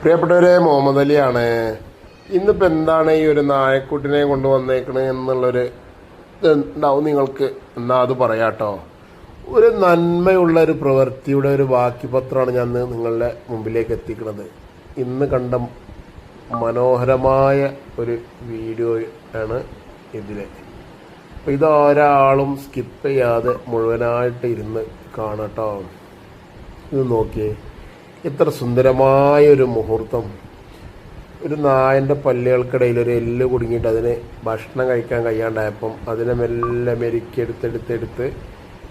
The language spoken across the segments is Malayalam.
പ്രിയപ്പെട്ടവരെ മുഹമ്മദ് അലിയാണ്. ഇന്നിപ്പോൾ എന്താണ് ഈ ഒരു നായക്കുട്ടിനെ കൊണ്ടുവന്നേക്കണ എന്നുള്ളൊരു ഉണ്ടാവും നിങ്ങൾക്ക്. എന്നാ അത് പറയാട്ടോ. ഒരു നന്മയുള്ള ഒരു പ്രവൃത്തിയുടെ ഒരു ബാക്കിപത്രമാണ് ഞാൻ നിങ്ങളുടെ മുമ്പിലേക്ക് എത്തിക്കുന്നത് ഇന്ന് കണ്ട മനോഹരമായ ഒരു വീഡിയോ ആണ് ഇതിൽ അപ്പോൾ ഇത് ഒരാളും സ്കിപ്പ് ചെയ്യാതെ മുഴുവനായിട്ട് ഇരുന്ന് കാണട്ടോ. ഇത് നോക്കിയേ. എത്ര സുന്ദരമായൊരു മുഹൂർത്തം. ഒരു നായന്റെ പല്ലുകൾക്കിടയിൽ ഒരു എല്ല് കുടുങ്ങിയിട്ട് അതിന് ഭക്ഷണം കഴിക്കാൻ കഴിയാണ്ടായപ്പം അതിനെ മെല്ലെ മെരുക്കിയെടുത്തെടുത്തെടുത്ത്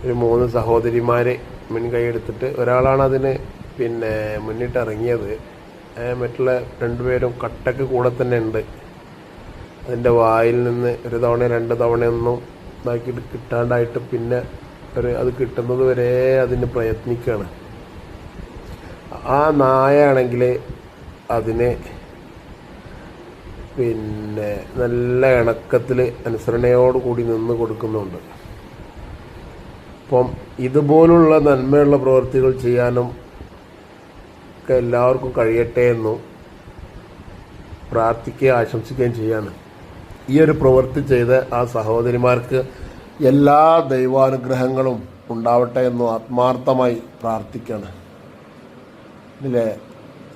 ഒരു മൂന്ന് സഹോദരിമാരെ മുൻകൈ എടുത്തിട്ട് ഒരാളാണ് അതിന് പിന്നെ മുന്നിട്ട് ഇറങ്ങിയത്. ഏ, മറ്റുള്ള രണ്ടുപേരും കട്ടക്ക് കൂടെ തന്നെ ഉണ്ട്. അതിന്റെ വായിൽ നിന്ന് ഒരു തവണ രണ്ട് തവണയൊന്നും ഇതാക്കിയിട്ട് കിട്ടാണ്ടായിട്ട് പിന്നെ ഒരു അത് കിട്ടുന്നത് വരെ അതിന് പ്രയത്നിക്കുകയാണ് ആ നായാണെങ്കിൽ അതിനെ പിന്നെ നല്ല ഇണക്കത്തിൽ അനുസരണയോട് കൂടി നിന്ന് കൊടുക്കുന്നുണ്ട്. അപ്പം ഇതുപോലുള്ള നന്മയുള്ള പ്രവൃത്തികൾ ചെയ്യാനും ഒക്കെ എല്ലാവർക്കും കഴിയട്ടെ എന്നും പ്രാർത്ഥിക്കുകയും ആശംസിക്കുകയും ചെയ്യാണ്. ഈ ഒരു പ്രവൃത്തി ചെയ്ത ആ സഹോദരിമാർക്ക് എല്ലാ ദൈവാനുഗ്രഹങ്ങളും ഉണ്ടാവട്ടെ എന്നും ആത്മാർത്ഥമായി പ്രാർത്ഥിക്കുകയാണ്. ഇതിലെ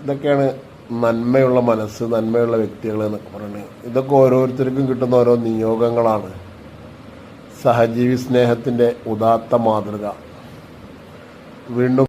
ഇതൊക്കെയാണ് നന്മയുള്ള മനസ്സ് നന്മയുള്ള വ്യക്തികൾ എന്നൊക്കെ പറയുന്നത്. ഇതൊക്കെ ഓരോരുത്തർക്കും കിട്ടുന്ന ഓരോ നിയോഗങ്ങളാണ്. സഹജീവി സ്നേഹത്തിന്റെ ഉദാത്ത മാതൃക. വീണ്ടും